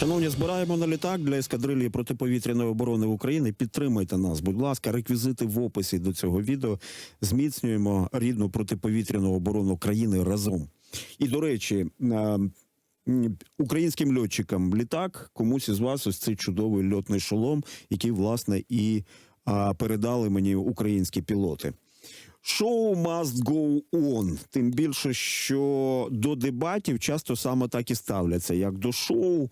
Шановні, збираємо на літак для ескадрилії протиповітряної оборони України. Підтримайте нас, будь ласка, реквізити в описі до цього відео. Зміцнюємо рідну протиповітряну оборону країни разом. І до речі, е, українським льотчикам літак комусь із вас ось цей чудовий льотний шолом, який власне і передали мені українські пілоти. Шоу must go on. Тим більше, що до дебатів часто саме так і ставляться, як до шоу.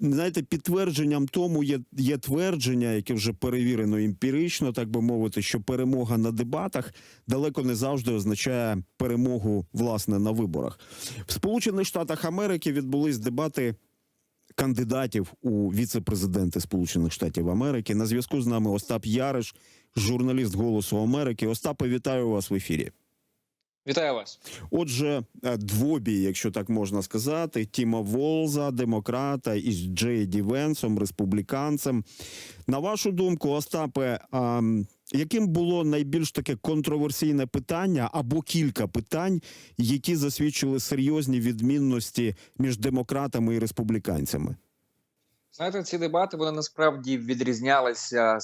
Знаєте, підтвердженням тому є, є твердження, яке вже перевірено емпірично, так би мовити, що перемога на дебатах далеко не завжди означає перемогу власне на виборах. В Сполучених Штатах Америки відбулись дебати кандидатів у віце-президенти Сполучених Штатів Америки. На зв'язку з нами Остап Яриш, журналіст Голосу Америки. Остапе, вітаю вас в ефірі. Вітаю вас. Отже, е, двобій, якщо так можна сказати, Тіма Волза, демократа, із Джей Ді Венсом, республіканцем. На вашу думку, Остапе, а, яким було найбільш таке контроверсійне питання або кілька питань, які засвідчили серйозні відмінності між демократами і республіканцями? Знаєте, ці дебати вони насправді відрізнялися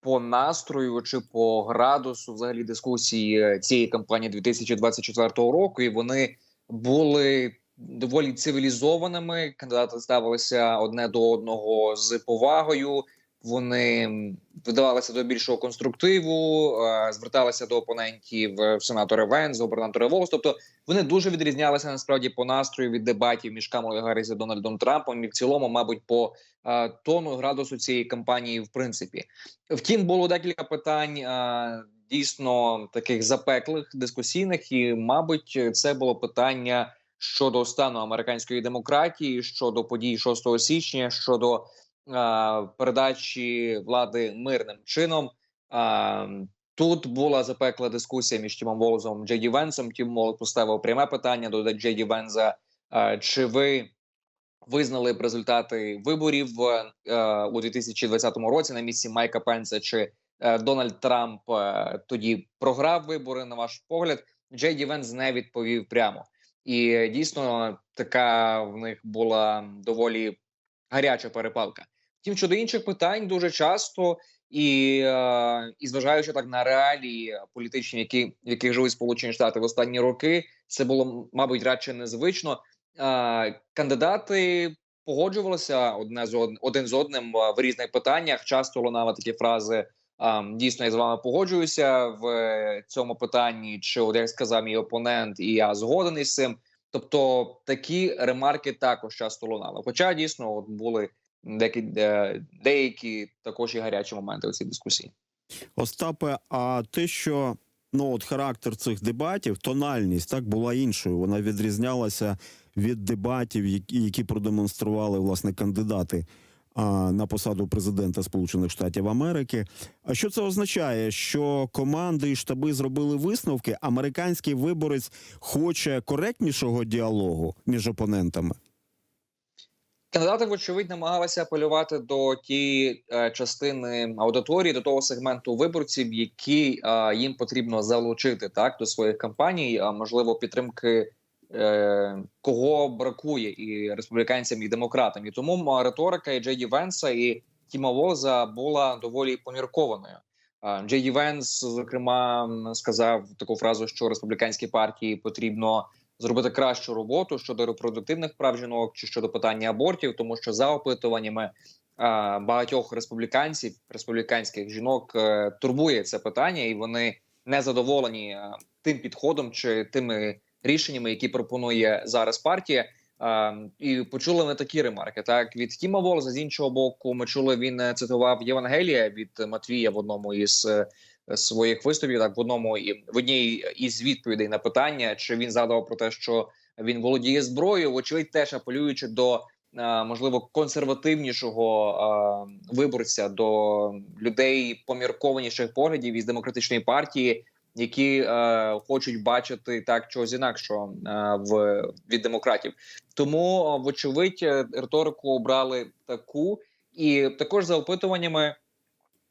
по настрою чи по градусу взагалі дискусії е, цієї кампанії 2024 року, і вони були доволі цивілізованими. Кандидати ставилися одне до одного з повагою. Вони м, видавалися до більшого конструктиву, е, зверталися до опонентів е, сенатора Венс, губернатора Волс. Тобто вони дуже відрізнялися насправді по настрою від дебатів між Камалою Гарріс і Дональдом Трампом, і в цілому, мабуть, по е, тону градусу цієї кампанії, в принципі. Втім, було декілька питань дійсно таких запеклих, дискусійних, і, мабуть, це було питання щодо стану американської демократії, щодо подій 6 січня, щодо передачі влади мирним чином. Е, Тут була запекла дискусія між Тімом Волзом і Джей Ді Венсом. Тім Волз поставив пряме питання до Джей Ді Венса. е, Чи ви визнали б результати виборів е, у 2020 році на місці Майка Пенса? Чи е, Дональд Трамп е, тоді програв вибори? На ваш погляд, Джей Ді Венс не відповів прямо. І е, дійсно така в них була доволі гаряча перепалка. Втім, щодо інших питань, дуже часто і, е, і зважаючи так на реалії політичні, які в яких живуть Сполучені Штати в останні роки, це було мабуть радше незвично. Е, кандидати погоджувалися одне з од- один з одним е, в різних питаннях. Часто лунали такі фрази. Дійсно, я з вами погоджуюся в цьому питанні. Чи от як сказав мій опонент, і я згоден із цим. Тобто такі ремарки також часто лунали. Хоча дійсно от були деякі, деякі також і гарячі моменти у цій дискусії. Остапе, а те, що ну от характер цих дебатів, тональність так була іншою. Вона відрізнялася від дебатів, які, які продемонстрували власне кандидати а, на посаду президента Сполучених Штатів Америки. А що це означає? Що команди і штаби зробили висновки? Американський виборець хоче коректнішого діалогу між опонентами. Кандидати, вочевидь, намагалися апелювати до тієї е, частини аудиторії, до того сегменту виборців, які е, їм потрібно залучити так до своїх кампаній, а можливо підтримки. Е, кого бракує і республіканцям, і демократам, і тому риторика і Джей Ді Венса і Тіма Воза була доволі поміркованою. Джей Венс, зокрема, сказав таку фразу, що республіканській партії потрібно зробити кращу роботу щодо репродуктивних прав жінок чи щодо питання абортів, тому що за опитуваннями багатьох республіканців, республіканських жінок е, турбує це питання, і вони не задоволені е, тим підходом чи тими рішеннями, які пропонує зараз партія. Е, і почули ми такі ремарки. Так від Тіма Волза, з іншого боку, ми чули, він цитував Євангелія від Матвія в одному із своїх виступів. Так в одному і в одній із відповідей на питання, чи він згадував про те, що він володіє зброєю, вочевидь, теж апелюючи до е, можливо консервативнішого е, виборця, до людей поміркованіших поглядів із демократичної партії, які е, хочуть бачити так чогось інакшого в від демократів. Тому, вочевидь, риторику обрали таку, і також за опитуваннями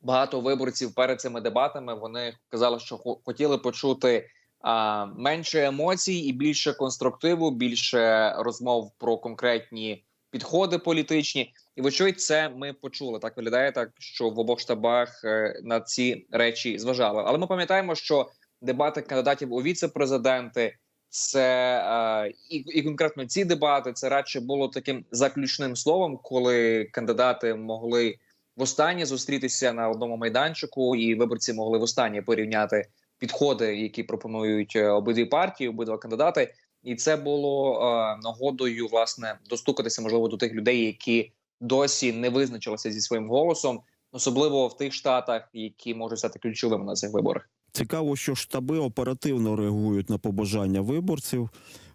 багато виборців перед цими дебатами вони казали, що хо- хотіли почути а, менше емоцій і більше конструктиву, більше розмов про конкретні підходи політичні. І вочевидь, це ми почули. Так виглядає так, що в обох штабах е, на ці речі зважали. Але ми пам'ятаємо, що дебати кандидатів у віце-президенти. Це е, і, і конкретно ці дебати це радше було таким заключним словом, коли кандидати могли востаннє зустрітися на одному майданчику, і виборці могли востаннє порівняти підходи, які пропонують е, обидві партії, обидва кандидати. І це було е, нагодою власне достукатися можливо до тих людей, які досі не визначилися зі своїм голосом, особливо в тих штатах, які можуть стати ключовими на цих виборах. Цікаво, що штаби оперативно реагують на побажання виборців.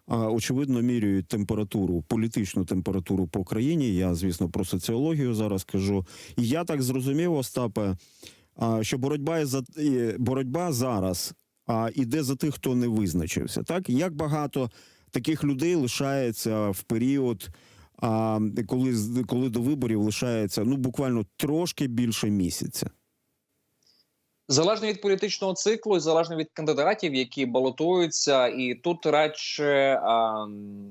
Очевидно, міряють температуру, політичну температуру по країні. Я, звісно, про соціологію зараз кажу. І я так зрозумів, Остапе, що боротьба за боротьба зараз а, іде за тих, хто не визначився. Так як багато таких людей лишається в період, а, коли коли до виборів лишається ну буквально трошки більше місяця. Залежно від політичного циклу, і залежно від кандидатів, які балотуються, і тут радше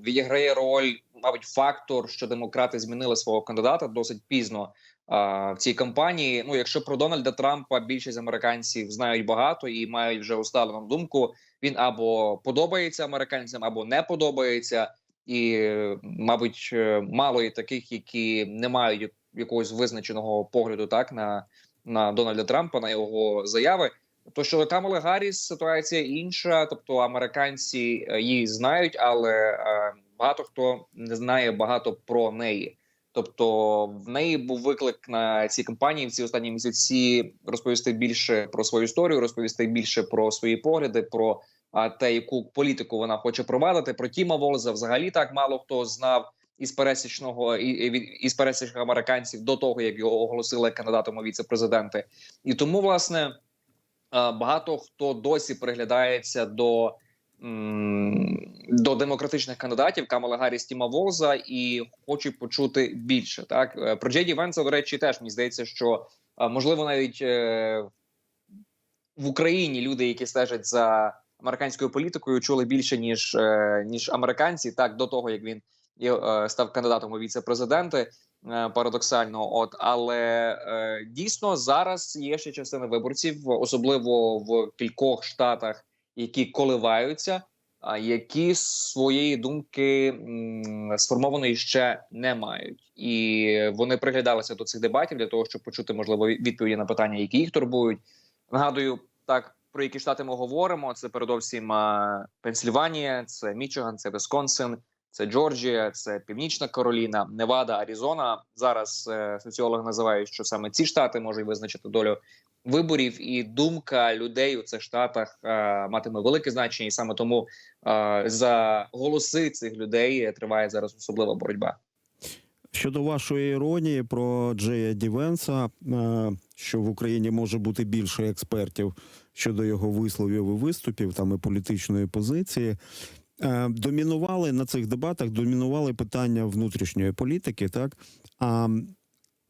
відіграє роль, мабуть, фактор, що демократи змінили свого кандидата досить пізно а, в цій кампанії. Ну, якщо про Дональда Трампа більшість американців знають багато і мають вже усталену думку, він або подобається американцям, або не подобається, і мабуть, е, мало є таких, які не мають якогось визначеного погляду, так на на Дональда Трампа на його заяви. То що Камала Гарріс ситуація інша, тобто американці е, її знають, але е, багато хто не знає багато про неї. Тобто в неї був виклик на цій кампанії в ці останні місяці розповісти більше про свою історію, розповісти більше про свої погляди, про те, яку політику вона хоче провадити. Про Тіма Волза взагалі так мало хто знав із пересічного і, із пересічних американців до того, як його оголосили кандидатом у віце-президенти. І тому, власне, е, багато хто досі приглядається до. До демократичних кандидатів Камала Гарріс Тіма Волза і хочуть почути більше. Так Е, про Джейді Венса, до речі, теж мені здається, що е, можливо навіть в Україні люди, які стежать за американською політикою, чули більше ніж, ніж американці, так до того як він є, е, став кандидатом у віце-президенти. е, Парадоксально, от але е, дійсно зараз є ще частина виборців, особливо в кількох штатах, які коливаються, а які своєї думки м, сформованої ще не мають, і вони приглядалися до цих дебатів для того, щоб почути можливо відповіді на питання, які їх турбують. Нагадую, так про які штати ми говоримо. Це передовсім Пенсільванія, це Мічиган, це Висконсин, це Джорджія, це Північна Кароліна, Невада, Аризона. Зараз е, соціологи називають, що саме ці штати можуть визначити долю виборів, і думка людей у цих штатах е, матиме велике значення, і саме тому е, за голоси цих людей триває зараз особлива боротьба. Щодо вашої іронії про Джея Дівенса, що в Україні може бути більше експертів щодо його висловів і виступів, там і політичної позиції. Е, Домінували на цих дебатах, домінували питання внутрішньої політики, так а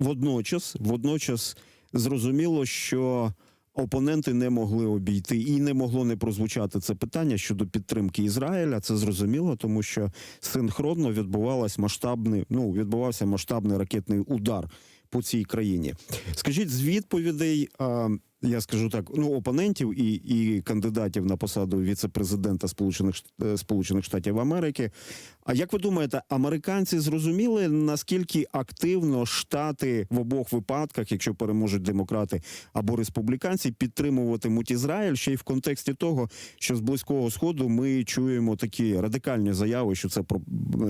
водночас, водночас зрозуміло, що опоненти не могли обійти і не могло не прозвучати це питання щодо підтримки Ізраїля. Це зрозуміло, тому що синхронно відбувалась масштабний, ну відбувався масштабний ракетний удар по цій країні. Скажіть, з відповідей, а, я скажу так, ну опонентів і, і кандидатів на посаду віце-президента Сполучених е, Сполучених Штатів Америки. А як ви думаєте, американці зрозуміли наскільки активно штати в обох випадках, якщо переможуть демократи або республіканці, підтримуватимуть Ізраїль ще й в контексті того, що з близького сходу ми чуємо такі радикальні заяви, що це про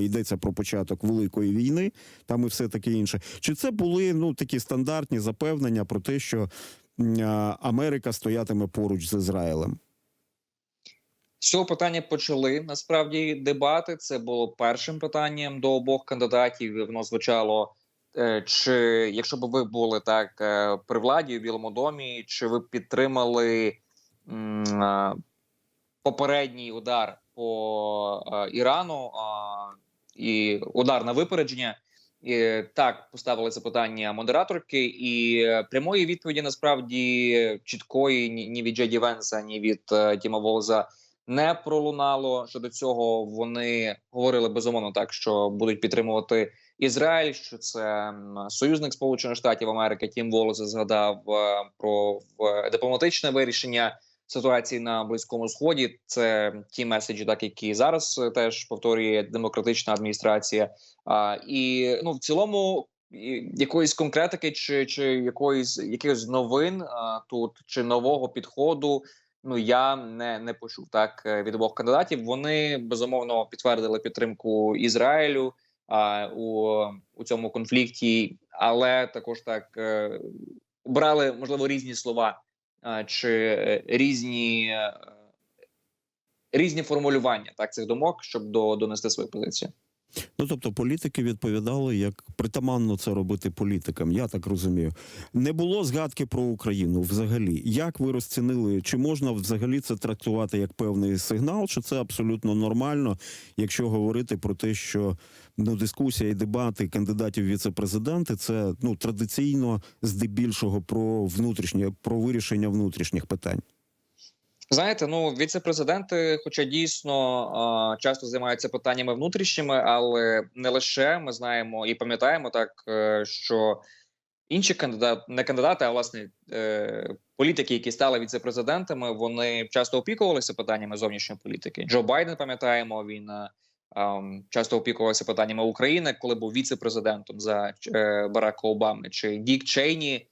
йдеться про початок великої війни, там і все таке інше. Чи це були ну такі стандартні запевнення про те, що Америка стоятиме поруч з Ізраїлем? З цього питання почали насправді дебати. Це було першим питанням до обох кандидатів. Воно звучало. е, Чи якщо б ви були так е, при владі у Білому домі, чи ви підтримали е, попередній удар по е, Ірану і удар на випередження? Так поставили це питання модераторки, і е, прямої відповіді насправді чіткої ні, від Джеді Венса, ні від е, Тіма Волза не пролунало. Щодо цього вони говорили безумовно так, що будуть підтримувати Ізраїль, що це союзник Сполучених Штатів Америки. Тім Волос згадав е, про дипломатичне вирішення ситуації на близькому сході. Це ті меседжі, так які зараз е, теж повторює демократична адміністрація. А і ну в цілому. Якоїсь конкретики чи чи якоїсь якихось новин а, тут чи нового підходу ну я не, не почув так е, від обох кандидатів. Вони безумовно підтвердили підтримку Ізраїлю а, у, у цьому конфлікті, але також так е, брали можливо різні слова чи е, різні. е, Різні формулювання так цих думок, щоб до, донести свою позицію. Ну тобто політики відповідали, як притаманно це робити політикам. Я так розумію. Не було згадки про Україну взагалі. Як ви розцінили, чи можна взагалі це трактувати як певний сигнал, чи це абсолютно нормально, якщо говорити про те, що ну дискусія і дебати кандидатів віце-президенти це ну традиційно здебільшого про внутрішнє про вирішення внутрішніх питань. Знаєте, ну віце-президенти, хоча дійсно часто займаються питаннями внутрішніми, але не лише ми знаємо і пам'ятаємо так, е, що інші кандидати, не кандидати, а власне е, політики, які стали віце-президентами, вони часто опікувалися питаннями зовнішньої політики. Джо Байден, пам'ятаємо, він е, часто опікувався питаннями України, коли був віце-президентом за Барака Обами, чи Дік Чейні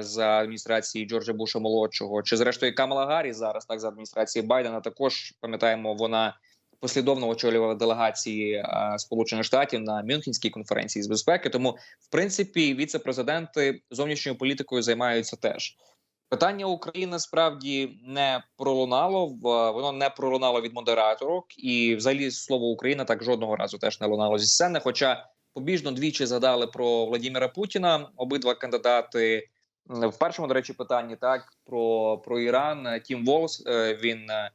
за адміністрації Джорджа Буша молодшого, чи зрештою Камала Гаррі зараз, так за адміністрації Байдена. Також пам'ятаємо, вона послідовно очолювала делегації е, Сполучених Штатів на Мюнхенській конференції з безпеки. Тому, в принципі, віце-президенти зовнішньою політикою займаються теж. Питання України справді не пролунало воно не пролунало від модераторок, і взагалі слово Україна так жодного разу теж не лунало зі сцени. Хоча побіжно двічі згадали про Владіміра Путіна. Обидва кандидати в першому, до речі, питанні так про, про Іран. Тім Волс е, він е,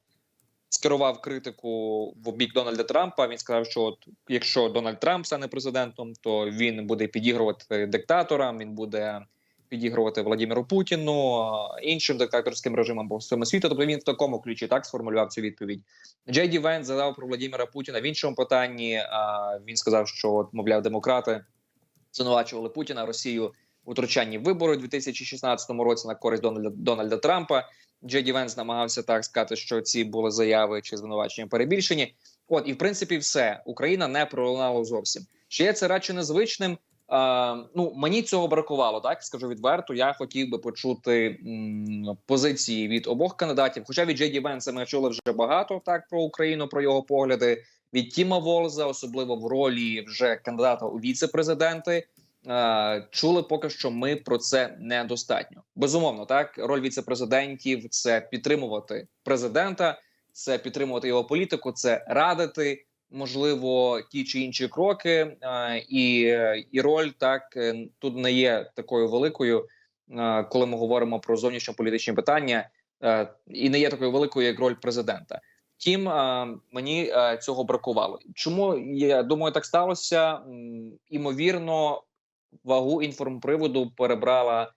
скерував критику в бік Дональда Трампа. Він сказав, що от якщо Дональд Трамп стане президентом, то він буде підігрувати диктаторам. Він буде підігрувати Владимиру Путіну, іншим диктаторським режимам по всьому світу. Тобто він в такому ключі так сформулював цю відповідь. Джей Ді Венс задав про Владимира Путіна в іншому питанні. Він сказав, що от, мовляв, демократи звинувачували Путіна Росію у втручанні вибори у 2016 році на користь Дональда Дональда Трампа. Джей Ді Венс намагався так сказати, що ці були заяви чи звинувачення перебільшені. От і в принципі, все Україна не пролунала зовсім. Чи є це радше незвичним? А, ну мені цього бракувало, так скажу відверто. Я хотів би почути м, позиції від обох кандидатів. Хоча від Джей Венса ми чули вже багато так про Україну, про його погляди. Від Тіма Волза, особливо в ролі вже кандидата у віце-президенти. е, Чули поки що ми про це недостатньо. Безумовно, так роль віце-президентів це підтримувати президента, це підтримувати його політику, це радити можливо ті чи інші кроки, і, і роль так е, тут не є такою великою, коли ми говоримо про зовнішньополітичні питання, е, і не є такою великою, як роль президента. Втім, мені е, цього бракувало. Чому я думаю, так сталося? Імовірно, вагу інформприводу перебрала.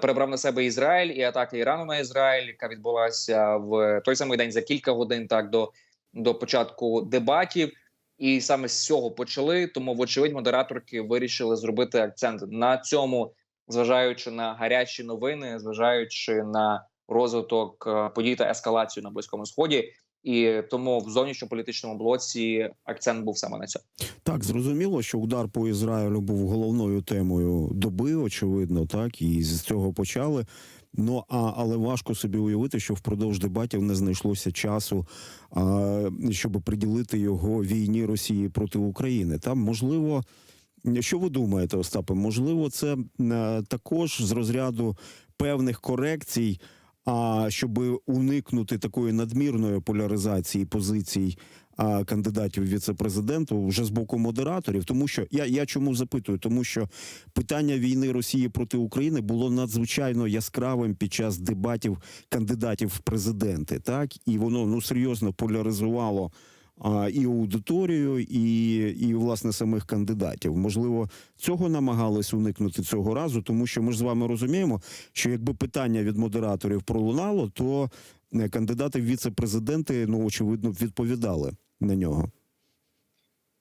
Перебрав на себе Ізраїль і атака Ірану на Ізраїль, яка відбулася в той самий день за кілька годин, так до до початку дебатів, і саме з цього почали. Тому, вочевидь, модераторки вирішили зробити акцент на цьому, зважаючи на гарячі новини, зважаючи на розвиток е, подій та ескалацію на близькому сході. І тому в зовнішньополітичному блоці акцент був саме на цьому. Так, зрозуміло, що удар по Ізраїлю був головною темою доби, очевидно, так і з цього почали. Ну а але важко собі уявити, що впродовж дебатів не знайшлося часу, а, щоб приділити його війні Росії проти України. Там можливо, що ви думаєте, Остапе? Можливо, це е, також з розряду певних корекцій. А щоб уникнути такої надмірної поляризації позицій а, кандидатів віце-президенту вже з боку модераторів, тому що я, я чому запитую, тому що питання війни Росії проти України було надзвичайно яскравим під час дебатів кандидатів в президенти, так і воно ну серйозно поляризувало. І аудиторію, і, і власне самих кандидатів. Можливо, цього намагались уникнути цього разу, тому що ми ж з вами розуміємо, що якби питання від модераторів пролунало, то е, кандидати в віце-президенти, ну очевидно, б відповідали на нього.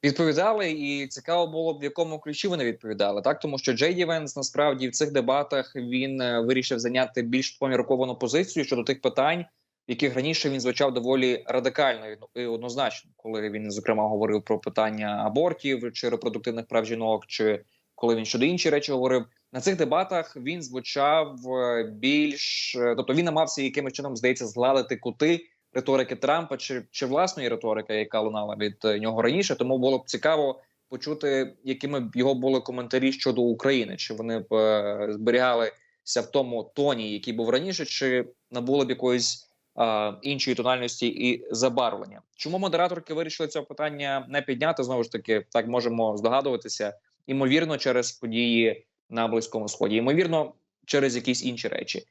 Відповідали, і цікаво було б в якому ключі вони відповідали, так тому що Джей Венс насправді в цих дебатах він е, вирішив зайняти більш помірковану позицію щодо тих питань, яких раніше він звучав доволі радикально і однозначно, коли він зокрема говорив про питання абортів чи репродуктивних прав жінок, чи коли він щодо інші речі говорив. На цих дебатах він звучав е, більш, е, тобто він намагався якимось чином здається згладити кути риторики Трампа чи, чи власної риторики, яка лунала від е, нього раніше. Тому було б цікаво почути, якими б його були коментарі щодо України, чи вони б е, зберігалися в тому тоні, який був раніше, чи набули б якоїсь е, іншої тональності і забарвлення. Чому модераторки вирішили цього питання не підняти? Знову ж таки, так можемо здогадуватися, ймовірно, через події на близькому сході, ймовірно, через якісь інші речі.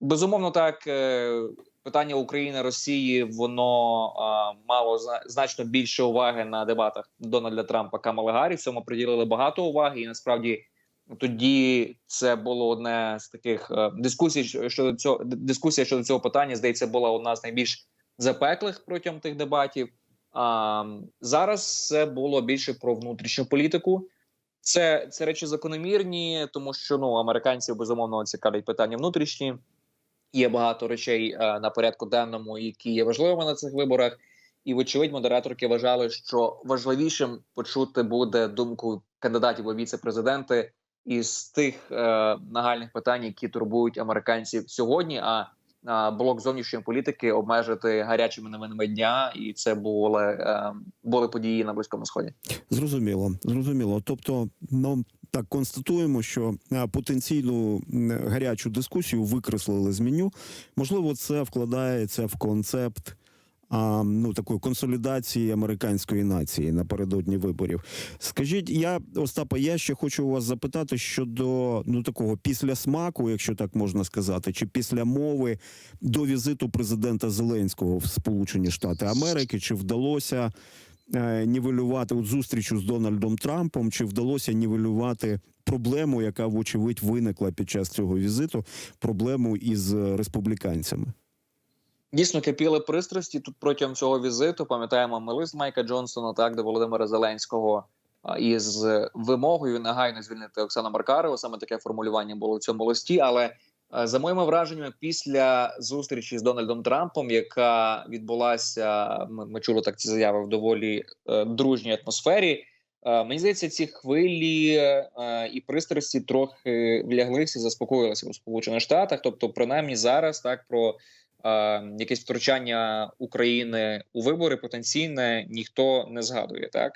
Безумовно, так е, питання України Росії воно а, мало значно більше уваги на дебатах Дональда Трампа Камали Гаррі. Цьому приділили багато уваги, і насправді тоді це було одне з таких е, дискусій щодо цього. Дискусія щодо цього питання здається була одна з найбільш запеклих протягом тих дебатів. А зараз це було більше про внутрішню політику. Це, це речі закономірні, тому що ну американців безумовно цікавлять питання внутрішні. Є багато речей е, на порядку денному, які є важливими на цих виборах. І, вочевидь, модераторки вважали, що важливішим почути буде думку кандидатів у віце-президенти із тих е, нагальних питань, які турбують американців сьогодні. А, блок зовнішньої політики обмежити гарячими новинами дня, і це були, е, були події на близькому сході. Зрозуміло, зрозуміло. Тобто, ну так констатуємо, що потенційну м, гарячу дискусію викреслили з меню. Можливо, це вкладається в концепт. Ну такої консолідації американської нації напередодні виборів. Скажіть, я Остапа, я ще хочу у вас запитати щодо ну такого після смаку, якщо так можна сказати, чи після мови до візиту президента Зеленського в Сполучені Штати Америки, чи вдалося е, нівелювати от зустрічу з Дональдом Трампом, чи вдалося нівелювати проблему, яка вочевидь виникла під час цього візиту, проблему із е, республіканцями. Дійсно кипіли пристрасті тут протягом цього візиту. Пам'ятаємо ми лист Майка Джонсона, так до Володимира Зеленського із вимогою негайно звільнити Оксану Маркарову. Саме таке формулювання було в цьому листі. Але е, за моїми враженнями, після зустрічі з Дональдом Трампом, яка відбулася, ми, ми чули так ці заяви в доволі е, дружній атмосфері. Е, мені здається, ці хвилі е, і пристрасті трохи вляглися, заспокоїлися у Сполучених Штатах. Тобто, принаймні зараз так про якесь втручання України у вибори потенційне ніхто не згадує, так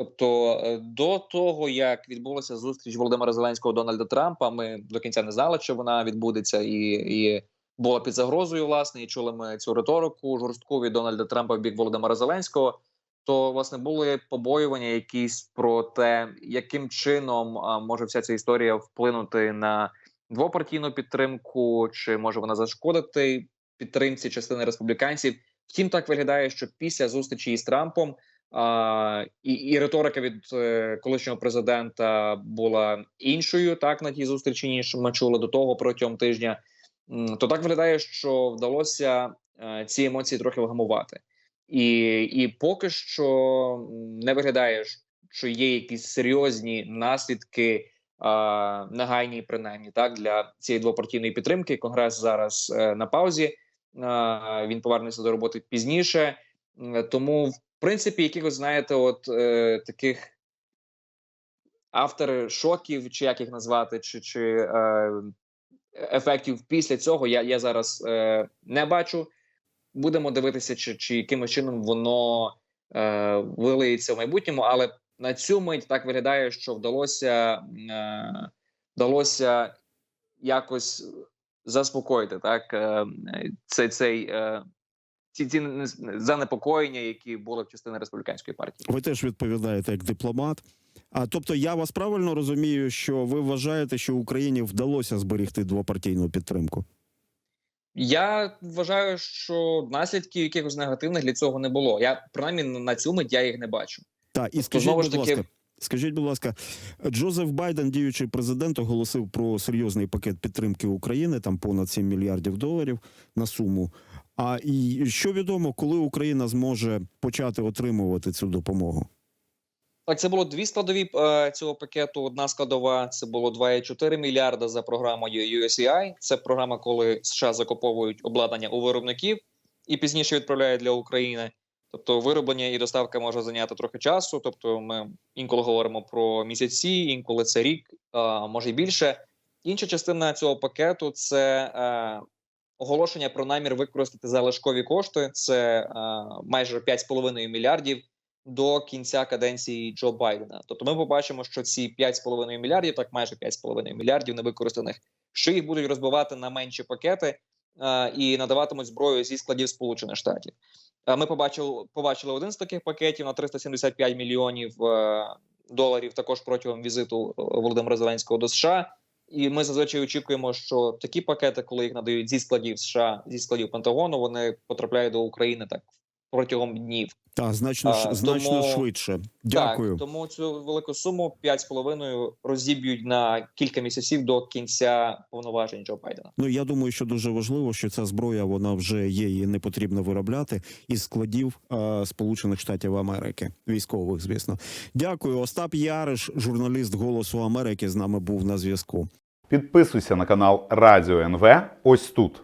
тобто е, до того як відбулася зустріч Володимира Зеленського Дональда Трампа, ми до кінця не знали, що вона відбудеться, і, і була під загрозою. Власне, і чули ми цю риторику жорстку від Дональда Трампа в бік Володимира Зеленського. То власне були побоювання якісь про те, яким чином може вся ця історія вплинути на двопартійну підтримку, чи може вона зашкодити підтримці частини республіканців. Втім, так виглядає, що після зустрічі із Трампом а, і, і риторика від е, колишнього президента була іншою, так на тій зустрічі, ніж ми чули до того протягом тижня. То так виглядає, що вдалося е, ці емоції трохи вгамувати, і, і поки що не виглядає, що є якісь серйозні наслідки. а, Негайні, принаймні, так для цієї двопартійної підтримки. Конгрес зараз е, на паузі. Він повернеться до роботи пізніше. Тому, в принципі, якихось, знаєте, от е, таких авторшоків, чи як їх назвати, чи, чи е, ефектів після цього я, я зараз е, не бачу. Будемо дивитися, чи, чи якимось чином воно е, вилиється в майбутньому, але на цю мить так виглядає, що вдалося, е, вдалося якось заспокоїти так е, цей цей е, ці ці занепокоєння, які були в частини республіканської партії. Ви теж відповідаєте як дипломат. А тобто, я вас правильно розумію, що ви вважаєте, що Україні вдалося зберегти двопартійну підтримку? Я вважаю, що наслідків якихось негативних для цього не було. Я принаймні на цю мить я їх не бачу. Так, і Тобто, скажіть, знову ж будь ласка, скажіть, будь ласка, Джозеф Байден, діючий президент, оголосив про серйозний пакет підтримки України, там понад 7 мільярдів доларів на суму. А і що відомо, коли Україна зможе почати отримувати цю допомогу? Так, це було дві складові е, цього пакету. Одна складова це було 2,4 мільярда за програмою USAI. Це програма, коли США закуповують обладнання у виробників і пізніше відправляють для України. Тобто вироблення і доставка може зайняти трохи часу. Тобто, ми інколи говоримо про місяці, інколи це рік, а може й більше. Інша частина цього пакету це е, оголошення про намір використати залишкові кошти. Це е, майже 5,5 мільярдів до кінця каденції Джо Байдена. Тобто, ми побачимо, що ці 5,5 мільярдів, так майже 5,5 мільярдів невикористаних, що їх будуть розбивати на менші пакети е, і надаватимуть зброю зі складів Сполучених Штатів. Е, Ми побачили, побачили один з таких пакетів на 375 мільйонів е, доларів також протягом візиту е, Володимира Зеленського до США. І ми зазвичай очікуємо, що такі пакети, коли їх надають зі складів США, зі складів Пентагону, вони потрапляють до України так протягом днів. Та значно А, значно тому- швидше. Дякую. Так, тому цю велику суму 5,5 розіб'ють на кілька місяців до кінця повноважень Джо Байдена. Ну я думаю, що дуже важливо, що ця зброя вона вже є, її не потрібно виробляти із складів е, Сполучених Штатів Америки, військових, звісно. Дякую. Остап Яриш, журналіст Голосу Америки, з нами був на зв'язку. Підписуйся на канал Радіо НВ ось тут.